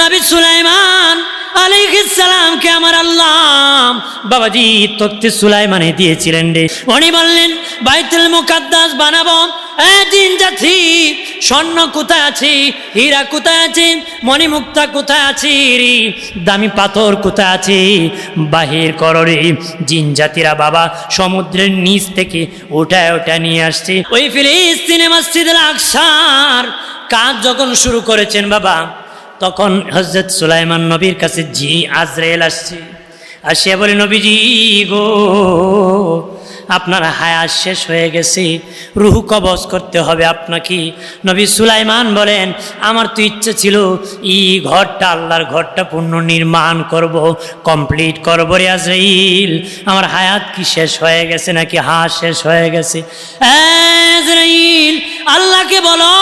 নবী সুলাইমান আলাইহিসসালামকে আমার আল্লাহ বাবাজি তক্তি সুলাইমানে দিয়েছিলেন রে। উনি বললেন, বাইতুল মুকাদ্দাস বানাবো। জাতি, স্বর্ণ কোথায় আছে? হীরা কোথায় আছে? মণিমুক্তা কোথায় আছে দামি পাথর কোথায় আছে? বাহির কররে জিন জাতিরা বাবা সমুদ্রের নিচ থেকে ওটায় ওটা নিয়ে আসছে। ওই ফিলিস্তিনে মসজিদুল আকসার কাজ যখন শুরু করেছেন বাবা তখন হজরত সুলাইমান নবীর কাছে জি আজরাইল আসছে। আসিয়া বলে, নবীজি গো, আপনার হায়াত শেষ হয়ে গেছে। রুহু কবজ করতে হবে আপনাকে। নবী সুলাইমান বলেন, আমার তো ইচ্ছে ছিল এই ঘরটা, আল্লাহর ঘরটা পূর্ণ নির্মাণ করব, কমপ্লিট করব রে আজরাইল। আমার হায়াত কি শেষ হয়ে গেছে নাকি হাত শেষ হয়ে গেছে? আজরাইল, আল্লাহকে বলো।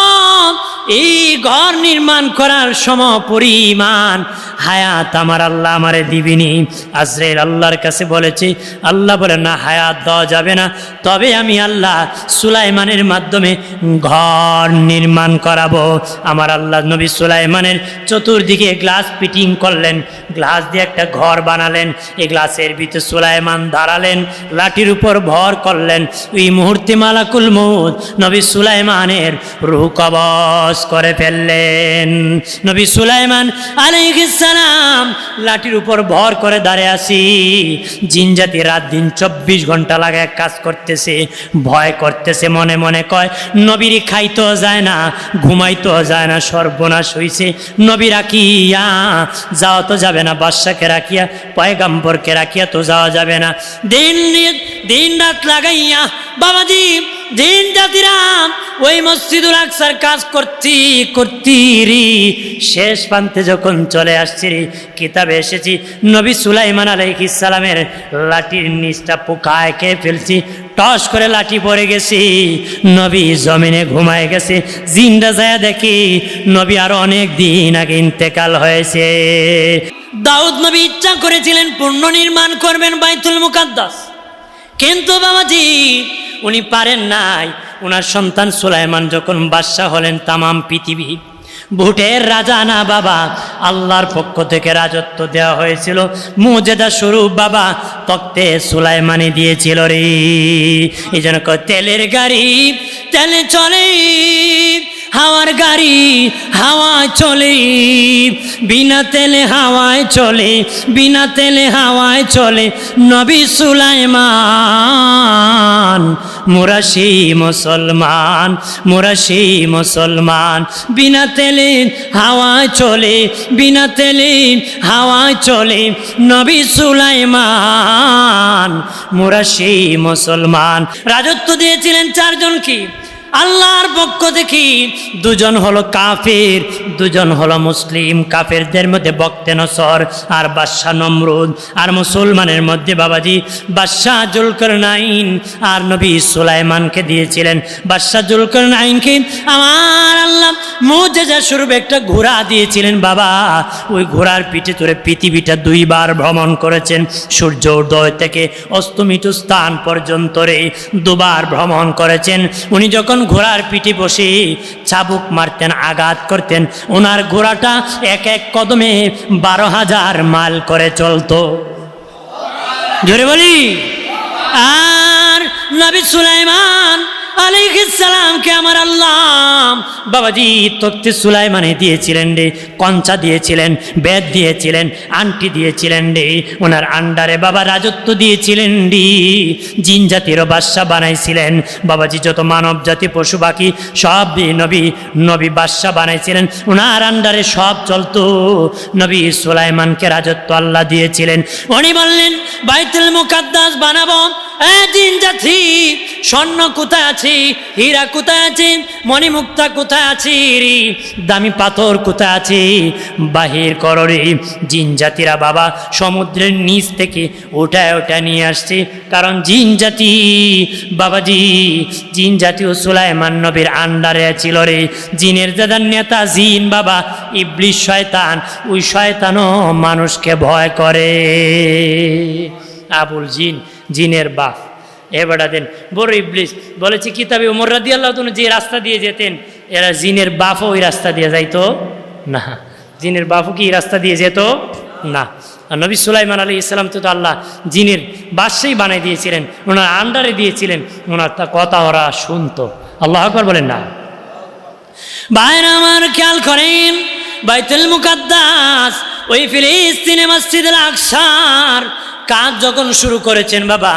এই ঘর নির্মাণ করার সম পরিমাণ হায়াত আমার আল্লাহ আমারে দিবিনি। আজরের আল্লাহর কাছে বলেছি, আল্লাহ বলে, না, হায়াত দেওয়া যাবে না। তবে আমি আল্লাহ সুলাইমানের মাধ্যমে ঘর নির্মাণ করাবো। আমার আল্লাহ নবী সুলাইমানের চতুর্দিকে গ্লাস ফিটিং করলেন। গ্লাস দিয়ে একটা ঘর বানালেন। এই গ্লাসের ভিতরে সুলাইমান দাঁড়ালেন, লাঠির উপর ভর করলেন। ওই মুহূর্তে মালাকুল মৌদ নবী সুলাইমানের রুহ কবজ করে ফেললেন। নবী সুলাইমান আলাইহিসসালাম লাঠির উপর ভর করে দাঁড়িয়ে আসি জিনজাতি রাত দিন চব্বিশ ঘণ্টা লাগে কাজ করতেছে, ভয় করতেছে, মনে মনে কয় নবীরই খাইতেও যায় না ঘুমাইতেও যায় না, সর্বনাশ হইছে। নবী রাখিয়া, যাওয়া তো যাবে না, বাদশাকে রাখিয়া, পয়গাম্বরকে রাখিয়া তো যাওয়া যাবে না। দিন দিন রাত লাগাইয়া, বাবাজি, দিন জাতিরা ওই মসজিদুল আকসার কাজ করতি করতি রি শেষ প্রান্তে যখন চলে আসছি রে, কিতাবে এসেছি, নবী সুলাইমান সালামের লাঠির নিচটা পোকায় খেয়ে ফেলছি, টস করে লাঠি পড়ে গেছি। নবী জমিনে ঘুমায় গেছে, জিন্দা যায় দেখি, নবী আরও অনেক দিন আগে ইন্তেকাল হয়েছে। দাউদ নবী ইচ্ছা করেছিলেন পুনর্নির্মাণ করবেন বাইতুল মুকাদ্দাস। কিন্তু বাবাজি, উনি পারেন নাই। ওনার সন্তান সুলাইমান যখন বাদশাহ হলেন তামাম পৃথিবী। ভুটের রাজা না বাবা, আল্লাহর পক্ষ থেকে রাজত্ব দেওয়া হয়েছিল। মুজেদা স্বরূপ বাবা তক্তে সুলাইমানি দিয়েছিল রে। এই জন্য তেলের গাড়ি, তেলে চলে। হাওয়ার গাড়ি হাওয়ায় চলে, বিনা তেলে হাওয়ায় চলে, বিনা তেলে হাওয়ায় চলে। নবী সুলাইমান মোরা সেই মুসলমান মোরা সেই মুসলমান, বিনা তেলে হাওয়ায় চলে, বিনা তেলে হাওয়ায় চলে। নবী সুলাইমান মোরা সেই মুসলমান। রাজত্ব দিয়েছিলেন চারজন কি? আল্লাহর পক্ষ দেখি দুজন হলো কাফের, দুজন হলো মুসলিম। কাফেরদের মধ্যে বক্তে নসর আর বাদশাহ নমরুদ। আর মুসলমানের মধ্যে বাবাজি, বাদশাহ জুলকর নাইন আর নবী সুলাইমানকে দিয়েছিলেন। বাদশাহ জুলকর নাইনকে আমার আল্লাহ মুজেজা স্বরূপ একটা ঘোড়া দিয়েছিলেন। বাবা, ওই ঘোড়ার পিঠে চড়ে পৃথিবীটা দুইবার ভ্রমণ করেছেন। সূর্য উদয় থেকে অস্তমিত স্থান পর্যন্ত রে দুবার ভ্রমণ করেছেন। উনি যখন ঘোড়ার পিঠে বসে চাবুক মারতেন, আঘাত করতেন। ওনার ঘোড়াটা এক এক কদমে বারো হাজার মাল করে চলতো। জোরে বলি? আর নবী সুলাইমান আলাইহিসসালামকে আমার আল্লাহ বাবাজি তক্তি সুলাইমানে দিয়েছিলেন রে, কঞ্চা দিয়েছিলেন, বেদ দিয়েছিলেন আন্টি দিয়েছিলেন রে, ওনার আন্ডারে বাবা রাজত্ব দিয়েছিলেন রে, জিন জাতিরও বাদশা বানাইছিলেন, বাবাজি যত মানব জাতি পশু পাখি সব নবী নবী বাদশা বানাইছিলেন, ওনার আন্ডারে সব চলতো, নবী সুলাইমানকে রাজত্ব আল্লাহ দিয়েছিলেন। উনি বললেন, বাইতুল মুকাদ্দাস বানাবো দিন যাচ্ছি স্বর্ণ কোথায় আছে? হীরা কোথায় আছে? মণিমুক্তা কোথায় আছে দামি পাথর কোথায় আছে? বাহির কররে জিন জাতিরা বাবা, সমুদ্রের নিচ থেকে ওটায় ওটা নিয়ে আসছে। কারণ জিন জাতি, বাবাজি, জিন জাতি ও সুলাইমান নবীর আন্ডারে ছিল রে। জিনের দাদার নেতা জিন বাবা ইবলিশ শয়তান, ওই শয়তানও মানুষকে ভয় করে। আবুল জিন, জিনের বাপ। এ বেটা দেন বড় ইবলিস বলেছি, কিতাবে উমর রাদি আল্লাহ যে রাস্তা দিয়ে যেতেন, এরা জিনের বাপও ওই রাস্তা দিয়ে যাইতো না। জিনের বাপু কি রাস্তা দিয়ে যেত না। নবী সুলাইমান আলী ইসলাম তো আল্লাহ জিনের বাদশাই বানাই দিয়েছিলেন, ওনার আন্ডারে দিয়েছিলেন, ওনার তা কথা ওরা শুনতো। আল্লাহ আকবর বলেন না। বাইরে আমার খেয়াল করেন, বাইতুল মুকাদ্দাস, ওই ফিলিস্তিনে মসজিদুল আকসার কাজ যখন শুরু করেছেন বাবা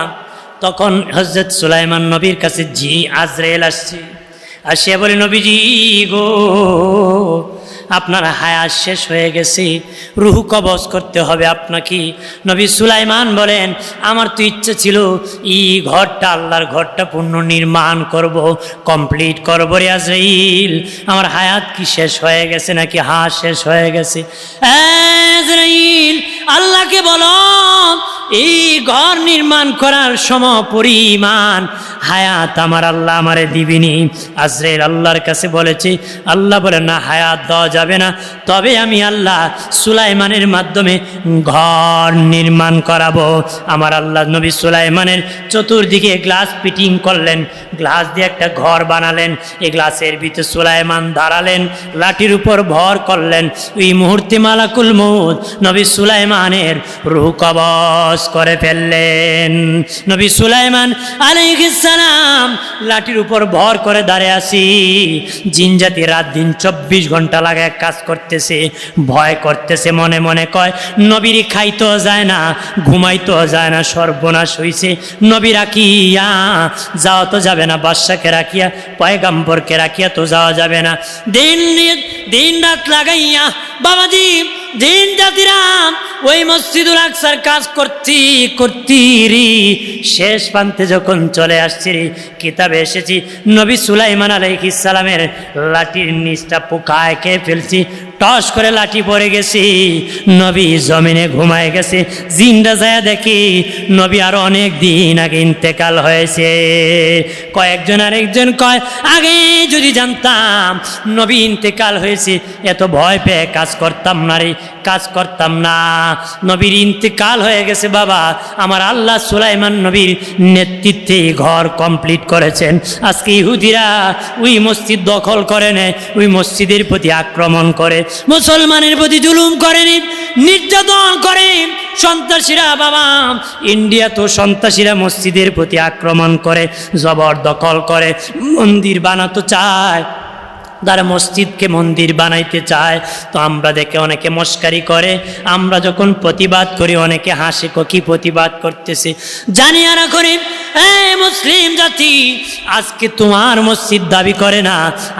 তখন হজরত সুলাইমান নবীর কাছে জি আজরাইল আসছে। আসিয়া বলে, নবীজি গো, আপনার হায়াত শেষ হয়ে গেছে। রুহু কবজ করতে হবে আপনাকে। নবী সুলাইমান বলেন, আমার তো ইচ্ছে ছিল এই ঘরটা, আল্লাহর ঘরটা পুনর্নির্মাণ করব, কমপ্লিট করব রে আজরাইল। আমার হায়াত কি শেষ হয়ে গেছে নাকি হাত শেষ হয়ে গেছে? আজরাইল, আল্লাহকে বলো এই ঘর নির্মাণ করার সম পরিমাণ। হায়াত আমার আল্লাহ আমারে দিবিনি। আজরের আল্লাহর কাছে বলেছি, আল্লাহ বলে, না, হায়াত দেওয়া যাবে না। তবে আমি আল্লাহ সুলাইমানের মাধ্যমে ঘর নির্মাণ করাবো। আমার আল্লাহ নবী সুলাইমানের চতুর্দিকে গ্লাস ফিটিং করলেন। গ্লাস দিয়ে একটা ঘর বানালেন। এই গ্লাসের ভিতরে সুলাইমান দাঁড়ালেন লাঠির উপর ভর করলেন। ওই মুহূর্তে মালাকুল মৌদ নবী সুলাইমানের রুহ কবজ করে ফেললেন। নবী সুলাইমান আলাইহিসসালাম লাঠির উপর ভর করে দাঁড়িয়ে আসি জিনজাতি রাত দিন চব্বিশ ঘণ্টা লাগে কাজ করতেছে, ভয় করতেছে, মনে মনে কয় নবীরই খাইতেও যায় না ঘুমাইতেও যায় না, সর্বনাশ হইছে। নবী রাখিয়া যাওয়া তো যাবে না, বাদশাকে রাখিয়া, পয়গাম্বরকে রাখিয়া তো যাওয়া যাবে না। দিন দিন রাত লাগাইয়া বাবাজি দিন জাতিরাম ওই মসজিদুল আকসার কাজ করতি করতি রি শেষ প্রান্তে যখন চলে আসছি কিতাবে এসেছি, নবী সুলাইমান আলাইহিস সালামের লাঠির নিচটা পোকায় খেয়ে ফেলছি। টস করে লাঠি পড়ে গেছি। নবী জমিনে ঘুমায় গেছে। জিন্দা যায় দেখি, নবী আরও অনেক দিন আগে ইন্তেকাল হয়েছে। কয়েকজন আরেকজন কয়, আগে যদি জানতাম নবী ইন্তেকাল হয়েছে, এত ভয় পেয়ে কাজ করতাম না রে, কাজ করতাম না। নবীর ইন্তেকাল হয়ে গেছে বাবা। আমার আল্লাহ সুলাইমান নবীর নেতৃত্বে ঘর কমপ্লিট করেছেন। আজকে ইহুদিরা ওই মসজিদ দখল করে নেয়, ওই মসজিদের প্রতি আক্রমণ করে। মুসলমানের প্রতি জুলুম করেনি, নির্যাতন করে সন্ত্রাসীরা, বাবা, ইন্ডিয়া তো সন্ত্রাসীরা মসজিদের প্রতি আক্রমণ করে, জবরদখল করে, মন্দির বানাতে চায়। তারা মসজিদকে মন্দির বানাইতে চায়। তো আমরা দেখে অনেকে মস্কারি করে। আমরা যখন প্রতিবাদ করি, অনেকে হাসে কো প্রতিবাদ করতেছে। জানি আর করে এ মুসলিম জাতি, আজকে তোমার মসজিদ দাবি করে না,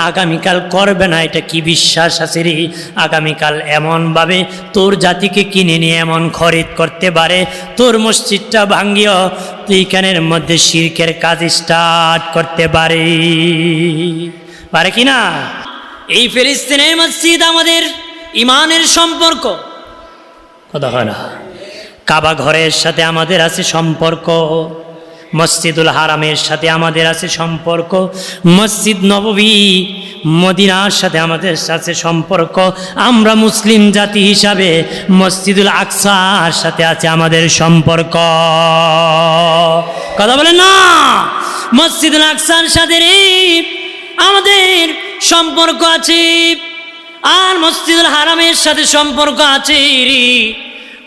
আগামীকাল করবে না, এটা কি বিশ্বাস আছে রে? আগামীকাল এমনভাবে তোর জাতিকে কিনে নিয়ে এমন খরিদ করতে পারে, তোর মসজিদটা ভাঙ্গিও তুই মধ্যে শিরকের কাজ স্টার্ট করতে পারে। পারে কি না এই ফিলিস্তিনের মসজিদ আমাদের ইমানের সম্পর্ক। কথা হয় না। কাবা ঘরের সাথে আমাদের আছে সম্পর্ক। মসজিদুল হারামের সাথে আমাদের আছে সম্পর্ক। মসজিদ নববী মদিনার সাথে আমাদের সাথে সম্পর্ক। আমরা মুসলিম জাতি হিসাবে মসজিদুল আকসার সাথে আছে আমাদের সম্পর্ক। কথা বলে না? মসজিদুল আকসার সাথে রে আমাদের সম্পর্ক আছে। আর মসজিদুল হারামের সাথে সম্পর্ক আছে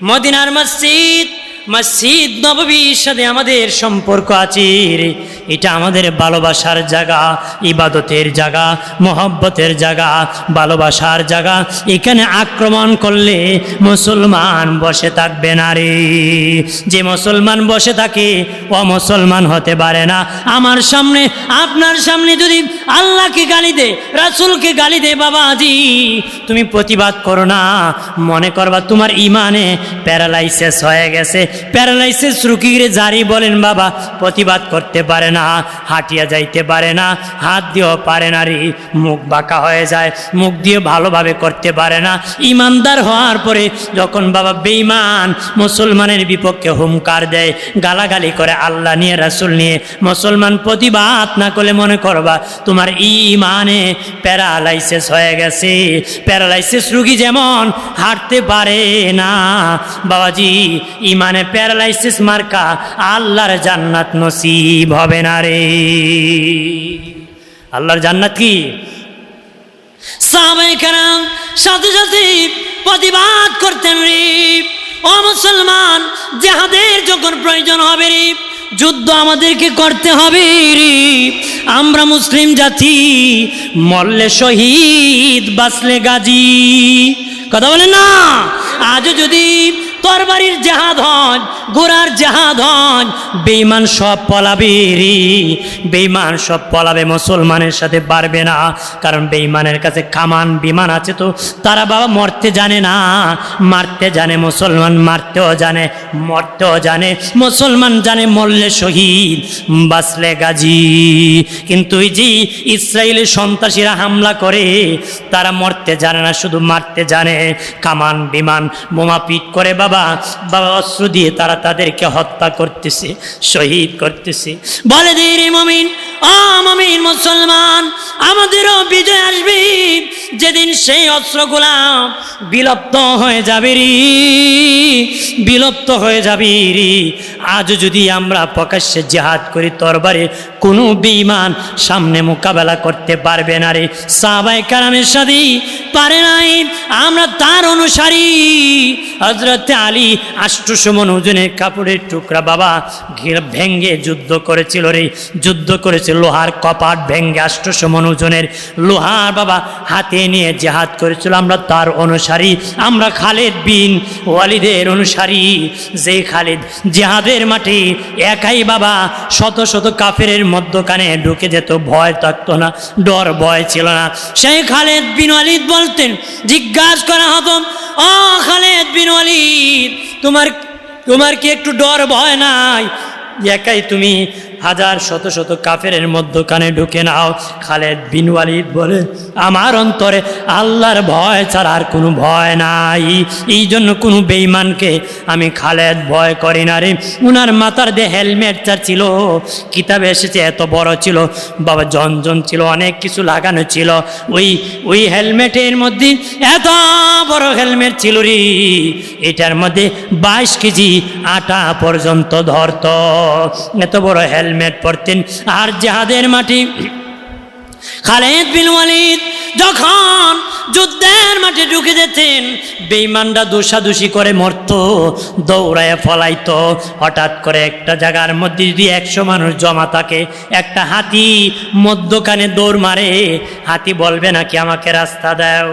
মদিনার মসজিদ মসজিদ নববীর সাথে আমাদের সম্পর্ক আছে এটা আমাদের ভালোবাসার জায়গা, ইবাদতের জায়গা, মহব্বতের জায়গা, ভালোবাসার জায়গা। এখানে আক্রমণ করলে মুসলমান বসে থাকবে না রে। যে মুসলমান বসে থাকে, ও মুসলমান হতে পারে না। আমার সামনে, আপনার সামনে যদি আল্লাহকে গালি দে রাসুলকে গালি দে বাবাজি তুমি প্রতিবাদ করো না। মনে করবা তোমার ইমানে প্যারালাইসিস হয়ে গেছে। প্যারালাইসিস রুগীরে জারি বলেন বাবা, প্রতিবাদ করতে পারে না, হাঁটিয়া যাইতে পারে না, হাত দিয়েও পারে না রে, মুখ বাঁকা হয়ে যায়, মুখ দিয়ে ভালোভাবে করতে পারে না। ইমানদার হওয়ার পরে যখন বাবা বেঈমান, মুসলমানের বিপক্ষে হুমকার দেয়, গালাগালি করে আল্লাহ নিয়ে, রাসুল নিয়ে, মুসলমান প্রতিবাদ না করলে মনে করবা, তোমার ইমানে প্যারালাইসিস হয়ে গেছে। প্যারালাইসিস রুগী যেমন হাঁটতে পারে না। বাবাজি, ইমানে প্যারালাইসিস মার্কা আল্লাহর জান্নাত নসিব হবে না রে। আল্লাহর জান্নাত কি? সাহাবায়ে কেরাম সাথে সাথে প্রতিবাদ করতেন রে। ও মুসলমান, যাহাদের যখন প্রয়োজন হবে রে যুদ্ধ আমাদেরকে করতে হবে আমরা মুসলিম জাতি মল্লে শহীদ বাসলে গাজী। কথা বলে না? আজও যদি তরবারির জাহাদ হন ঘোড়ার জাহাদ হন বেইমান সব পলাবে রে বেইমান সব পলাবে, মুসলমানের সাথে পারবে না। কারণ বেইমানের কাছে কামান বিমান আছে তো। তারা বাবা মরতে জানে না। মারতে জানে, মুসলমান মারতেও জানে, মরতেও জানে। মুসলমান জানে মরলে শহীদ বাসলে গাজী। কিন্তু ওই যে ইসরায়েলের সন্ত্রাসীরা হামলা করে, তারা মরতে জানে না, শুধু মারতে জানে। কামান বিমান, বোমা পিট করে বাবা। বাবা অস্ত্র দিয়ে তারা তাদেরকে হত্যা করতেছে শহীদ করতেছে। বলে দে রে মমিন মুসলমান, আমাদেরও বিজয় আসবে। যেদিন সেই অস্ত্রগুলা বিলুপ্ত হয়ে যাবে রে, বিলুপ্ত হয়ে যাবে রে। আজ যদি আমরা প্রকাশ্যে জেহাদ করি তরবারে কোনো বিমান সামনে মোকাবেলা করতে পারবে না রে। সাহাবাই কারামের সাথে পারে নাই। আমরা তার অনুসারী। হজরত আলী আষ্টশমন ওজনের কাপড়ের টুকরা বাবা ঘির ভেঙ্গে যুদ্ধ করেছিল রে, যুদ্ধ করেছিল। লোহার কপাট ভেঙ্গে আষ্টশমন ওজনের লোহার বাবা হাতে নিয়ে জেহাদ করেছিল। আমরা তার অনুসারী, আমরা খালেদ বিন ওয়ালিদের অনুসারী। যে খালিদ জেহাদের মাঠে একাই বাবা শত শত কাফেরের মধ্যখানে ঢুকে যেত, ভয় থাকতো না, ডর ভয় ছিল না। সেই খালেদ বিন ওয়ালিদ বলতেন, জিজ্ঞাসা করা হতো, ও খালেদ বিন ওয়ালিদ, তোমার তোমার কি একটু ডর ভয় নাই? একাই তুমি হাজার শত শত কাফের মধ্যখানে ঢুকে নাও। খালেদ বিন ওয়ালিদ বলে, আমার অন্তরে আল্লাহর ভয় ছাড়া আর কোনো ভয় নাই। এই জন্য কোনো বেইমানকে আমি খালেদ ভয় করি না রে। উনার মাথার দিয়ে হেলমেট চার ছিল, কিতাবে এসেছে এত বড় ছিল, বাবা জনজন ছিল, অনেক কিছু লাগানো ছিল। ওই ওই হেলমেটের মধ্যে এত বড় হেলমেট ছিল রে। এটার মধ্যে বাইশ কেজি আটা পর্যন্ত ধরত। এত বড় হেলমেট পরতেন। আর জাহাদের মাটি, খালেদ বিন ওয়ালিদ যখন যুদ্ধের মাঠে ঢুকে যেতেন বেইমানরা দোষাদোষি করে মরত, দৌড়ায় ফলাইতো। হঠাৎ করে একটা জায়গার মধ্যে যদি একশো মানুষ জমা থাকে, একটা হাতি মধ্যখানে দৌড় মারে। হাতি বলবে নাকি আমাকে রাস্তা দাও।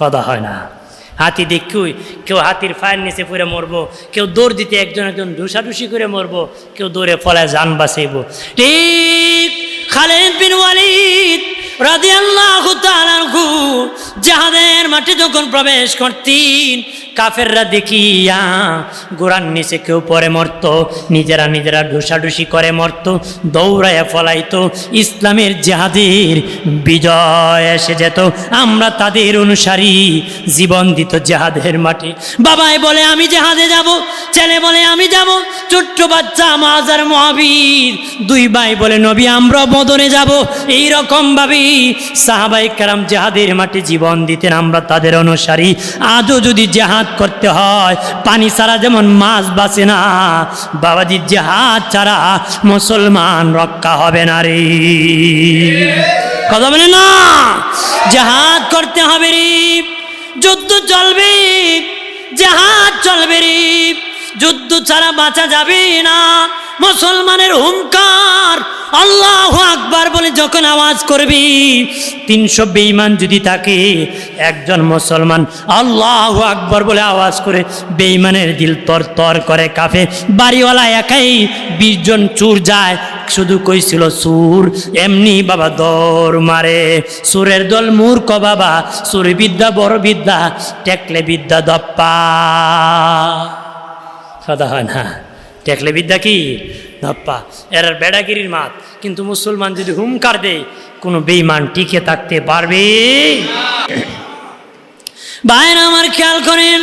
কথা হয় না। হাতি দেখুই, কেউ হাতির ফায়ার নিচে পড়ে মরবো, কেউ দৌড় দিতে একজন একজন ঢুসাঢুসি করে মরবো, কেউ দৌড়ে ফলায় যান বাঁচাইব। ঠিক খালেদ বিন ওয়ালিদ জাহাদের মাঠে যখন প্রবেশ করতেন, কাফেররা দেখিয়া গোড়ার নিচে কেউ পরে মরত, নিজেরা নিজেরা ঢুসাঢুসি করে মরত, দৌড়াইয়া ফলাইতো, ইসলামের জেহাদের বিজয় এসে যেত। আমরা তাদের অনুসারী জীবন দিত জেহাদের মাঠে। বাবাই বলে, আমি জেহাদে যাব। ছেলে বলে, আমি যাব। ছোট্ট বাচ্চা মাজার মহাবীর, দুই ভাই বলে, নবী, আমরা বদনে যাব। এই রকম ভাবেই সাহাবাই কারাম জেহাদের মাঠে জীবন দিতেন, আমরা তাদের অনুসারী। আজও যদি জেহাদ করতে হয়, পানি ছাড়া যেমন মাছ বাঁচে না, বাবাজি জেহাদ ছাড়া মুসলমান রক্ষা হবে না রে। কথা বলে না? জেহাদ করতে হবে রে। যুদ্ধ চলবে, জেহাদ চলবে রে। যুদ্ধ ছাড়া বাঁচা যাবে না। মুসলমানের হুঙ্কার আল্লাহ আকবার বলে যখন আওয়াজ করবি, তিনশো বেইমান যদি থাকে, একজন মুসলমান আল্লাহ আকবার বলে আওয়াজ করে বেইমানের দিল তর তর করে কাফে। বাড়িওয়ালা একাই বিশ জন চুর যায়, শুধু কইছিল সুর এমনি বাবা দৌড় মারে। সুরের দল মূর্খ বাবা সুর বিদ্যা, বড় বিদ্যা, টেকলে বিদ্যা দপ্পা। কথা হয়। না টেকলে বিদ্যা কি? ধপ্পা। এর বেড়াগিরির মাত। কিন্তু মুসলমান যদি হুমকার দেয়, কোনো বেইমান টিকে থাকতে পারবে? ভাইরা আমার খেয়াল করেন।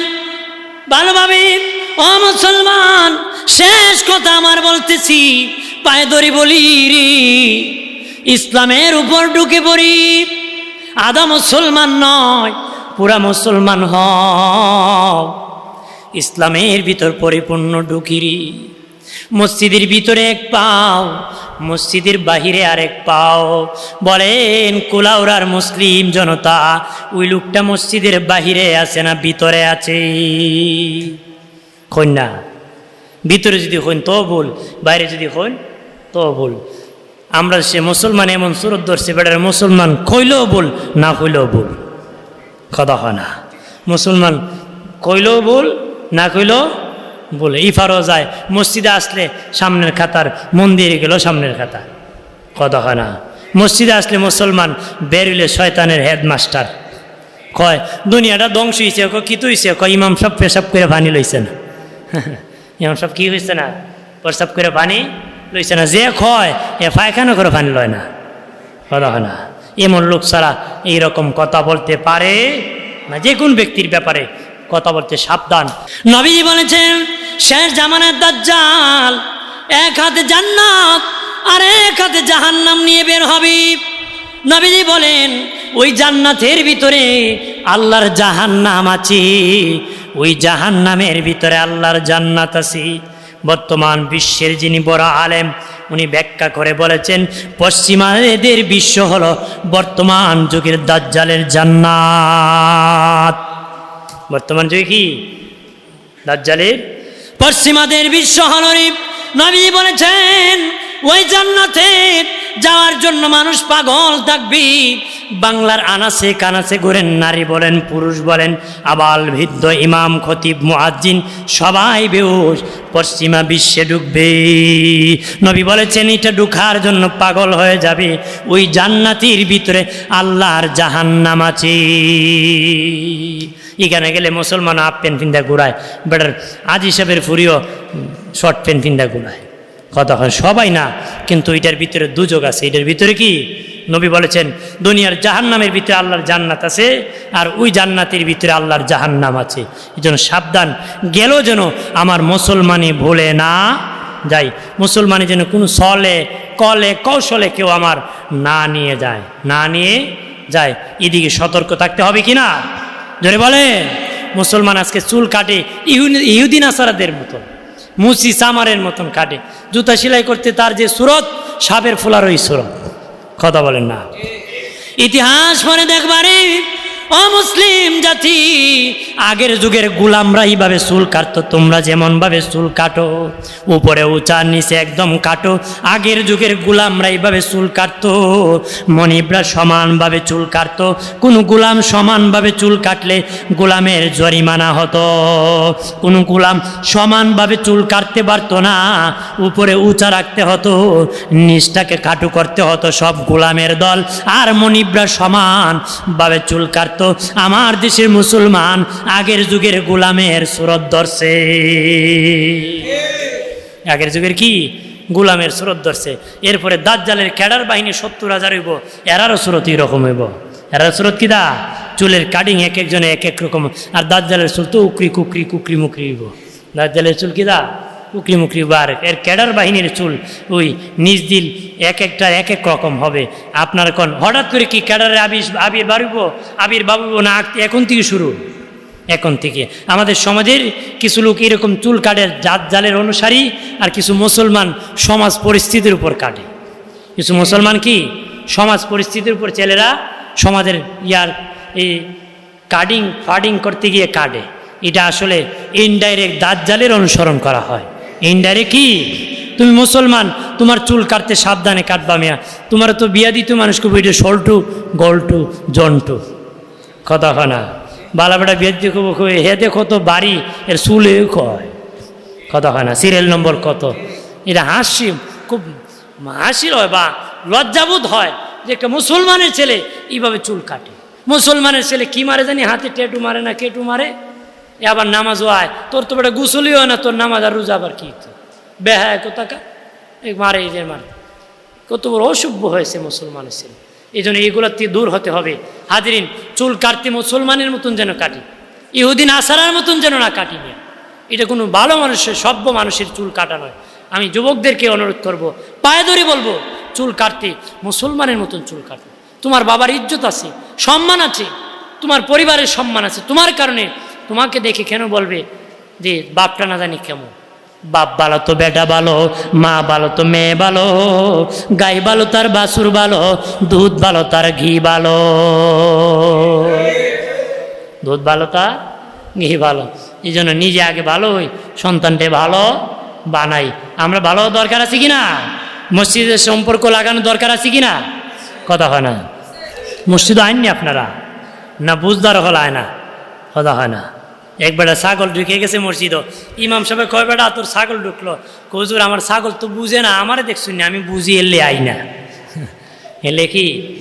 ভালোভাবে, ও মুসলমান, শেষ কথা আমার বলতেছি। পায়ে ধরি বলি রে। ইসলামের উপর ঢুকে পড়ি। আদা মুসলমান নয়, পুরা মুসলমান হ ইসলামের ভিতর পরিপূর্ণ ঢুকিরি। মসজিদের ভিতরে এক পাও, মসজিদের বাহিরে আরেক পাও। বলেন, কুলাউরার মুসলিম জনতা, ওই লোকটা মসজিদের বাহিরে আছে না ভিতরে আছে? কন্যা ভিতরে যদি হইন, তো বল বাইরে যদি হইন, তো বল আমরা সে মুসলমান, এমন সুরত ধরছে, বেটার মুসলমান কইলেও বল না কইলেও বল কথা হয় না। মুসলমান কইলেও বল না কইলেও বলে, ইফারও যায়। মসজিদে আসলে সামনের খাতার মন্দিরে গেল সামনের খাতা। কথা হয় না। মসজিদে আসলে মুসলমান বেরুলে শয়তানের হেডমাস্টার। কয়, দুনিয়াটা ধ্বংস হয়েছে কয়, কি তুইছে কয়, ইমাম সব পেশাব করে পানি লইছে না। ইমাম সব কি হয়েছে না? প্রসাব করে পানি লইছে না। যে কয়, এ পায়খানা করে পানি লয় না। কথা হয় না। এমন লোক ছাড়া এইরকম কথা বলতে পারে না। যে কোন ব্যক্তির ব্যাপারে কথা বলতে সাবধান। নবীজি বলেছেন, শেষ জামানের দাজ্জাল এক হাতে জান্নাত আর এক হাতে জাহান্নাম নিয়ে বের হবে। নবীজি বলেন, ওই জান্নাতের ভিতরে আল্লাহর জাহান্নাম আছে, ওই জাহান্নামের ভিতরে আল্লাহর জান্নাত আছে। বর্তমান বিশ্বের যিনি বড় আলেম, উনি ব্যাখ্যা করে বলেছেন পশ্চিমাদের বিশ্ব হলো বর্তমান যুগের দাজ্জালের জান্নাত। বর্তমান যুগে কি? দাজ্জালের? পশ্চিমাদের বিশ্ব হলরি নবী বলেছেন, ওই জান্নাতে যাওয়ার জন্য মানুষ পাগল থাকবি বাংলার আনাসে কানাসে ঘুরেন, নারী বলেন, পুরুষ বলেন, আবাল ভিদ্ধ ইমাম, খতিব মুআজ্জিন সবাই বেউস পশ্চিমা বিশ্বে ঢুকবে নবী বলেছেন, এটা ঢুকার জন্য পাগল হয়ে যাবে, ওই জান্নাতির ভিতরে আল্লাহর জাহান্নাম আছে। এখানে গেলে মুসলমান হাফ প্যান্ট পিন্দা ঘুরায়। বেটার আজ হিসাবের ফুরিও শর্ট প্যান্ট পিন্দা ঘুরায়। কথা হয় সবাই না, কিন্তু এটার ভিতরে দুযোগ আছে। এটার ভিতরে কি? নবী বলেছেন, দুনিয়ার জাহান্নামের ভিতরে আল্লাহর জান্নাত আছে আর ওই জান্নাতের ভিতরে আল্লাহর জাহান্নাম আছে। এই জন্য সাবধান। গেল যেন আমার মুসলমানি ভুলে না যাই। মুসলমানি যেন কোনো সলে, কলে, কৌশলে কেউ আমার না নিয়ে যায়, না নিয়ে যায়। এদিকে সতর্ক থাকতে হবে কি না? জোরে বলে, মুসলমান আজকে চুল কাটে ইহুদি ইহুদিন আসারাদের মতন, মুসি সামারের মতন কাটে, জুতা সেলাই করতে তার যে সুরত, সাপের ফোলার ওই সুরত। কথা বলেন না। ইতিহাস পরে দেখবারে অমুসলিম জাতি, আগের যুগের গুলামরা এইভাবে চুল কাটতো, তোমরা যেমন ভাবে চুল কাটো, উপরে উঁচা, নিচে একদম কাটো, আগের যুগের গুলামরা এইভাবে চুল কাটতো, মনিবরা সমানভাবে চুল কাটতো, কোনো গুলাম সমানভাবে চুল কাটলে গুলামের জরিমানা হতো, কোনো গুলাম সমানভাবে চুল কাটতে পারতো না, উপরে উঁচা রাখতে হতো, নিচটাকে কাটু করতে হতো সব গুলামের দল, আর মনিবরা সমানভাবে চুল কাটতো। আমার দেশের মুসলমান আগের যুগের গোলামের সুরত ধরছে। আগের যুগের কি? গোলামের সুরত ধরছে। এরপরে দাজ্জালের ক্যাডার বাহিনী সত্তর হাজার হইব, এরারও সুরত এরকম হইব। এরার সুরত কি দা? চুলের কাটিং এক একজনে এক এক রকম। আর দাজ্জালের চুল তো উকরি কুকরি কুকরি মুকরি হইব। দাজ্জালের চুল কি দা? উকরি মুকরি বার এর ক্যাডার বাহিনীর চুল, ওই নিজ দিল এক একটা এক এক রকম হবে। আপনার কোন, হঠাৎ করে কি ক্যাডারে আবির আবির বাড়িব? আবির বাবুব না এখন থেকে শুরু? এখন থেকে। আমাদের সমাজের কিছু লোক এরকম চুল কাটে, জাত জালের অনুসারী, আর কিছু মুসলমান সমাজ পরিস্থিতির উপর কাটে। কিছু মুসলমান কি? সমাজ পরিস্থিতির উপর ছেলেরা সমাজের ইয়ার এই কাটিং ফাডিং করতে গিয়ে কাটে। এটা আসলে ইনডাইরেক্ট দাঁত জালের অনুসরণ করা হয়। ইনডাইরেক্ট কি? তুমি মুসলমান, তোমার চুল কাটতে সাবধানে কাটবা মিয়া। তোমার তো বিয়া দিত মানুষকে বুঝে সল্টু গল্টু, জন্টু। কথা হয় না। বালাবেটা বিয়ে দেখো হে দেখো তো বাড়ি, এর চুলে কয়? কথা হয় না। সিরিয়াল নম্বর কত? এটা হাসি, খুব হাসির হয় বা লজ্জাবোধ হয় যে একটা মুসলমানের ছেলে এইভাবে চুল কাটে। মুসলমানের ছেলে কি মারে জানি, হাতে টেটু মারে না, কেটু মারে? এ আবার নামাজও আয়। তোর তো বেটা গুসলই হয় না, তোর নামাজ আর রোজা আবার কি? বেহায় কোথাকা? এই মারে এই যে মারে। কত বড় অসভ্য হয়েছে মুসলমানের ছেলে এই জন্য থেকে দূর হতে হবে। হাজিরিন, চুল কাটতে মুসলমানের মতন যেন কাটি। ইহুদিন আসারার মতন যেন না কাটি নিয়ে। এটা কোনো ভালো মানুষের, সভ্য মানুষের চুল কাটা নয়। আমি যুবকদেরকে অনুরোধ করব, পায়ে ধরে বলব, চুল কাটতে, মুসলমানের মতন চুল কাটতে। তোমার বাবার ইজ্জত আছে, সম্মান আছে, তোমার পরিবারের সম্মান আছে, তোমার কারণে তোমাকে দেখে কেন বলবে যে বাপটা না জানি কেমন? বাপ ভালো তো বেটা ভালো, মা ভালো তো মেয়ে ভালো, গাই ভালো তার বাসুর ভালো, দুধ ভালো তার ঘি ভালো। দুধ ভালো তার ঘি ভালো। এই জন্য নিজে আগে ভালো হই, সন্তানটে ভালো বানাই। আমরা ভালো দরকার আছে কি না মসজিদের সম্পর্ক লাগানো দরকার আছে কি না কথা হয় না। মসজিদ আইননি আপনারা। না বুঝদার হল আয় না কথা হয় না। এক বেটা ছাগল ঢুকে গেছে মসজিদ। ইমাম সাহেব কয়, বেটা, তোর ছাগল ঢুকলো। কজুর আমার ছাগল তো বুঝে না, আমারে দেখছুন না, আমি বুঝি, এলে আই না। এলে কি?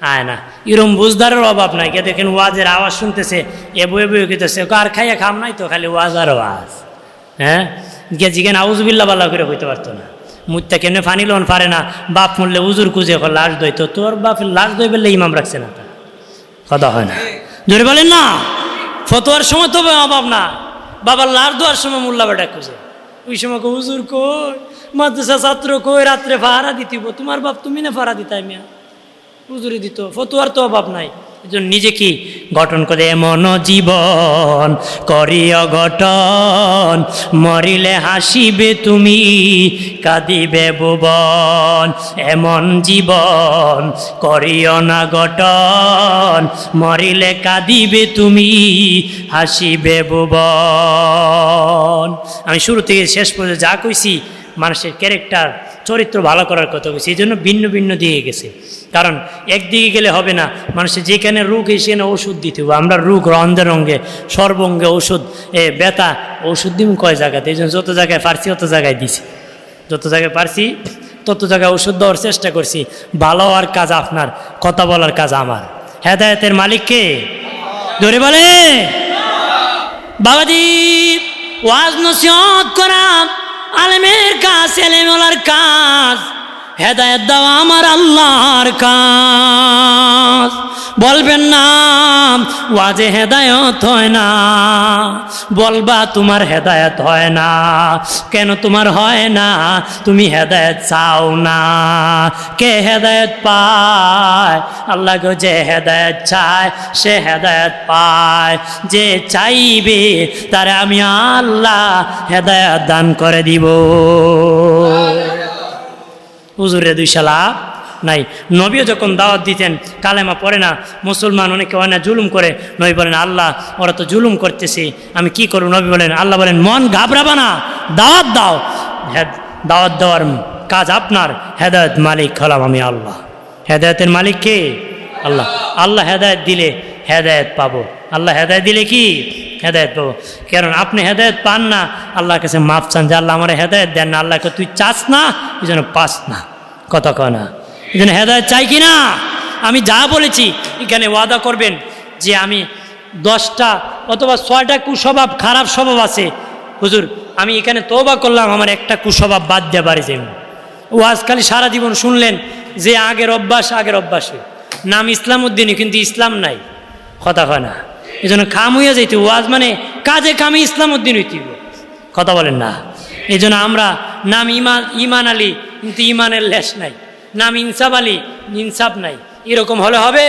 আয় না। এরম বুঝদারের অভাব নাই। কে দেখেন ওয়াজের আওয়াজ শুনতেছে এবু এবু খেতেছে আর খাইয়া খাম নাই তো, খালি ওয়াজ আর ওয়াজ। হ্যাঁ? গিয়ে জিজ্ঞেন আউজবিল্লা বাল্লা করে হইতে পারতো না। মুত্তা কেমনে ফানি লোন পারে না, বাপ মরলে উজুর কুজে এখন লাশ দইতো। তোর বাপের লাশ দই বললে ইমাম রাখছে না। কথা হয় না। জোরে বলেন না। ফতোয়ার সময় তো অভাব না। বাবার লাল দোয়ার সময় মোল্লা বেটা খুঁজে। ওই সময় কো হুজুর কই, মাদ্রাসা ছাত্র কই, রাত্রে ফাহারা দিতিব তোমার বাপ তুমি না ফাহারা দিতাই মিয়া? হুজুরি দিত, ফতোয়ার তো অভাব নাই। নিজে কি গঠন করে, এমন জীবন করিও গঠন, মরিলে হাসিবে তুমি, কাঁদিবে ভুবন। এমন জীবন করিও না গঠন, মরিলে কাঁদিবে তুমি, হাসিবে ভুবন। আমি শুরু থেকে শেষ পর্যন্ত যা কইছি, মানুষের ক্যারেক্টার চরিত্র ভালো করার কথা বলছি এই জন্য ভিন্ন ভিন্ন দিয়ে গেছে। কারণ একদিকে গেলে হবে না মানুষের যেখানে রোগ সেখানে ওষুধ দিতে হবে। আমরা রোগ রন্ধে রঙ্গে, সর্বঙ্গে ওষুধ, এ, ব্যথা, ওষুধ দিব কয় জায়গাতে? এই জন্য যত জায়গায় পারছি তত জায়গায় দিছি। যত জায়গায় পারছি, তত জায়গায় ওষুধ দেওয়ার চেষ্টা করছি। ভালো হওয়ার কাজ আপনার, কথা বলার কাজ আমার। হেদায়তের মালিককে ধরে বলে বাবাজি, ওয়াজ নসিহত করা আলেমের কাজ এলেমলার কাজ। হেদায়ত দেওয়া আমার আল্লাহর কাজ। বলবেন না, ওয়াজে হেদায়ত হয় না। বলবা, তোমার হেদায়ত হয় না। কেন তোমার হয় না? তুমি হেদায়ত চাও না। কে হেদায়ত পায়? আল্লাহকে যে হেদায়ত চায়, সে হেদায়ত পায়। যে চাইবে, তারে আমি আল্লাহ হেদায়ত দান করে দিব। হুজুরে দুই শালা নাই। নবীও যখন দাওয়াত দিতেন, কালেমা পড়ে না, মুসলমান অনেকে অনেক জুলুম করে, নবী বলেন, আল্লাহ, ওরা তো জুলুম করতেছে, আমি কি করব? নবী বলেন, আল্লাহ বলেন, মন ঘাবড়াবা না, দাওয়াত দাও। হ্যাঁ দাওয়াত দেওয়ার কাজ আপনার। হেদায়ত মালিক হলাম আমি আল্লাহ। হেদায়তের মালিক কে? আল্লাহ। আল্লাহ হেদায়ত দিলে হেদায়ত পাবো। আল্লাহ হেদায়ত দিলে কি? হেদায়ত পাবো। কারণ আপনি হেদায়ত পান না, আল্লাহর কাছে মাপ চান যে আল্লাহ আমার হেদায়ত দেন না, আল্লাহকে তুই চাস না, এই জন্য পাস না। কথা কয় না। এই জন্য হেদায়ত চাই কি না? আমি যা বলেছি, এখানে ওয়াদা করবেন যে আমি দশটা অথবা ছয়টা কুস্বভাব, খারাপ স্বভাব আছে। হুজুর, আমি এখানে তোবা করলাম, আমার একটা কুস্বভাব বাদ দেওয়া পারি যে ও আজকাল সারা জীবন শুনলেন যে আগের অভ্যাস, আগের অভ্যাসে। নাম ইসলাম উদ্দিনই কিন্তু ইসলাম নাই। কথা হয় না। এই জন্য খাম হইয়া যাইতে ওয়াজ মানে কাজে কামে ইসলাম উদ্দিন হইতে কথা বলেন না। এই জন্য আমরা নাম ইমান ইমান আলী কিন্তু ইমানের লেশ নাই। নাম ইনসাফ আলী, ইনসাফ নাই। এরকম হলে হবে।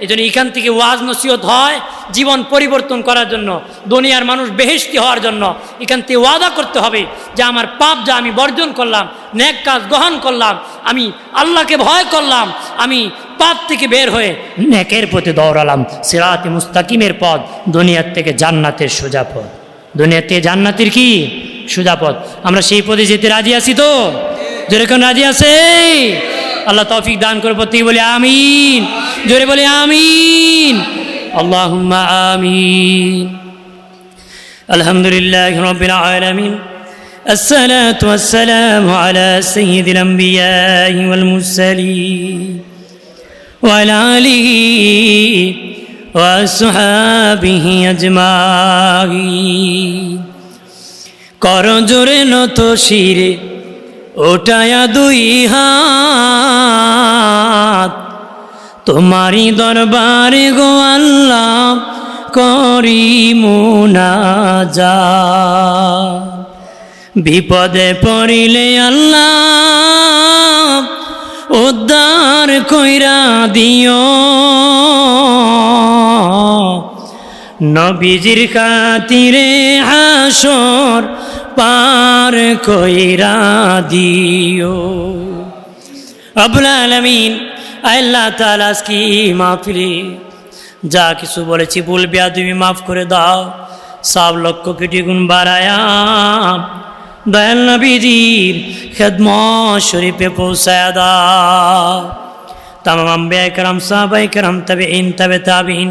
এই জন্য এখান থেকে ওয়াজ নসিহত হয়, জীবন পরিবর্তন করার জন্য, দুনিয়ার মানুষ বেহেস্তি হওয়ার জন্য। এখান থেকে ওয়াদা করতে হবে যে আমার পাপ যা আমি বর্জন করলাম ন্যাক কাজ গ্রহণ করলাম, আমি আল্লাহকে ভয় করলাম, আমি পাপ থেকে বের হয়ে নেকের পথে দৌড়ালাম সিরাতে মুস্তাকিমের পথ দুনিয়ার থেকে জান্নাতের সোজা পথ দুনিয়ার থেকে জান্নাতের কি সোজা পথ আমরা সেই পথে যেতে রাজি আছি তো যেরকম রাজি আছে আল্লাহ তৌফিক দান করে প্রত্যেকে বলি আমিন জোরে বলি আমিন আল্লাহ আমিন আলহামদুলিল্লাহ রবিল আলমিন الصلاة والسلام على سيد الأنبياء والمرسلين وعلى آله وأصحابه أجمعين করজোরে নত শিরে ওটায়া দুই হাত তোমারই দরবারে গো আল্লাহ করি মুনাজা বিপদে পড়িলে আল্লাহ উদ্ধার কইরা দিও। নবীজির খাতিরে হাসর পার কইরা দিও। আবুল আলমিন, আল্লাহ তালা কি মাহফিলি যা কিছু বলেছি বলবি তুমি মাফ করে দাও, সব লক্ষ কোটি গুণ বাড়ায়া দয়াল নবীজির খেদম শরীফে পৌঁছায় তাম আম্বিয়া কেরাম সাহাবাই কেরাম তবে ইন তবে তাবিহীন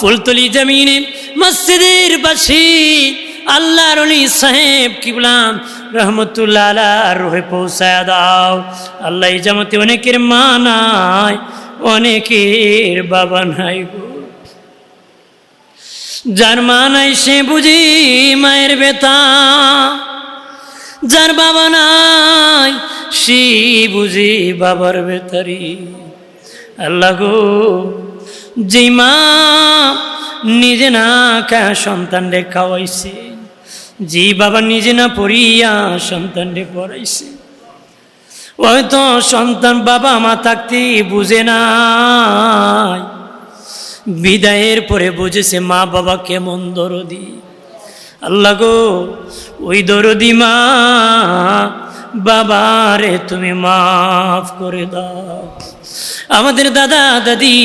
ফুলতলি জমিনে, মসজিদের বাসী আল্লাহর অলি সাহেব কিবলাম রহমতুল্লাহ পৌঁছায় দাও। আল্লাহ জামতে অনেকের মা নাই, অনেকের বাবা নাই যার মা নাই সে বুঝি মায়ের বেতা যার বাবা নাই সে বুঝি বাবার বেতারি আল্লাহ গো যে মা নিজে না কা সন্তান রে খাওয়াইছে। যে বাবা নিজে না পড়িয়া সন্তান রে পড়াইছে। হয়তো সন্তান বাবা মা থাকতে বুঝে না বিদায়ের পরে বুঝেছে মা বাবা কেমন দরদি। আল্লাহ গো, ওই দরদি মা, বাবারে তুমি মাফ করে দাও। আমাদের দাদা, দাদি,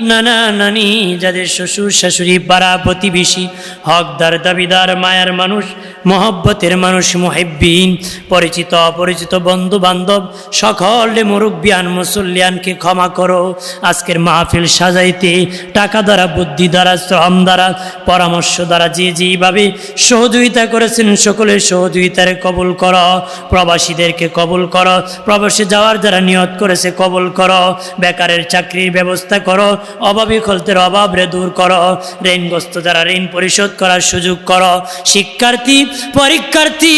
নানা, নানি, যাদের শ্বশুর, শাশুড়ি, পাড়া প্রতিবেশী, হকদার, দাবিদার, মায়ার মানুষ, মহব্বতের মানুষ, মহেব্বিন, পরিচিত, অপরিচিত বন্ধু বান্ধব সকলে মুরব্বিয়ান, মুসল্লিয়ানকে ক্ষমা করো। আজকের মাহফিল সাজাইতে টাকা দ্বারা, বুদ্ধি দ্বারা, শ্রম দ্বারা, পরামর্শ দ্বারা যে যেইভাবে সহযোগিতা করেছেন সকলের সহযোগিতার কবুল কর। প্রবাসীদেরকে কবুল কর। প্রবাসে যাওয়ার যারা নিয়ত করেছে, কবুল কর। বেকারের চাকরির ব্যবস্থা করো, অভাবী খলতের অভাব রে দূর করো, ঋণগ্রস্ত যারা ঋণ পরিশোধ করার সুযোগ করো। শিক্ষার্থী, পরীক্ষার্থী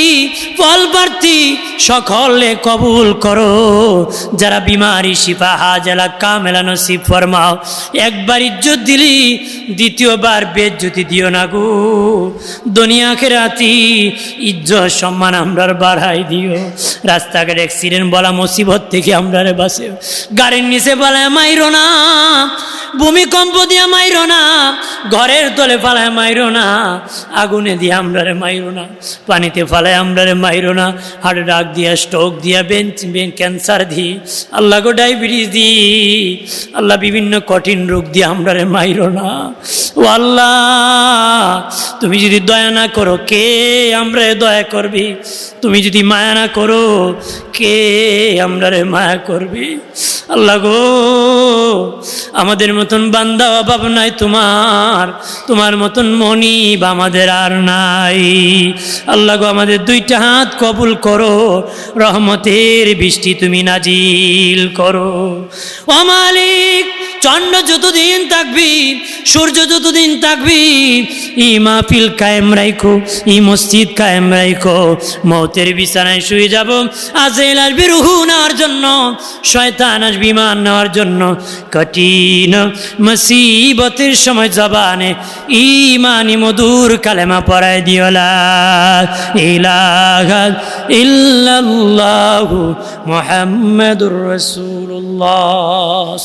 ফল সকলে কবুল করো। যারা বিমারি শিফা হাজেলা, কামেলা নসিব ফরমাও, একবার ইজ্জত দিলি, দ্বিতীয়বার বেজ্জতি দিও না গো। দুনিয়া খেরাতি ইজ্জত সম্মান আমরার বাড়াই দিও। রাস্তাঘাট অ্যাক্সিডেন্ট বলা মুসিবত থেকে আমরারে বাসে গাড়ির নিচে বলে মাইরো না, ভূমিকম্প দিয়া মাইরো না, ঘরের তলে ফালায় মাইরো না, আগুনে দিয়ে আমরারে মাইরো না, পানিতে ফালায় আমরারে মাইরো না, হার্ট ডাক দিয়া স্ট্রোক দিয়া বেঞ্চ ক্যান্সার দি, আল্লাহ গো ডায়াবেটিস দি, আল্লাহ বিভিন্ন কঠিন রোগ দিয়ে আমরারে মাইরো না। ও আল্লাহ, তুমি যদি দয়া না করো, কে আমরা দয়া করবি? তুমি যদি মায়া না করো, কে আমরারে মায়া করবি? আল্লাহ গো, আমাদের মতন বান্দা অভাব নাই তোমার তোমার মতন মনিব আমাদের আর নাই। আল্লাহ গো, আমাদের দুইটা হাত কবুল করো, রহমতের বৃষ্টি তুমি নাজিল করো। ও মালিক চন্ড যতদিন থাকবি সূর্য যতদিন থাকবি ই মাহফিল কায়েম রাইখো, ই মসজিদ কায়েম রাইখো, মৌতের বিছানায় শুয়ে যাব, আজেল আসবি রুহু নেওয়ার জন্য, শয়তান আসবি মান নেওয়ার জন্য। কঠিন মুসিবতের সময় জবানে ইমানি মধুর কালেমা পড়ায় দিওলা ইলাহা ইল্লাল্লাহু মুহাম্মাদুর রাসূলুল্লাহ।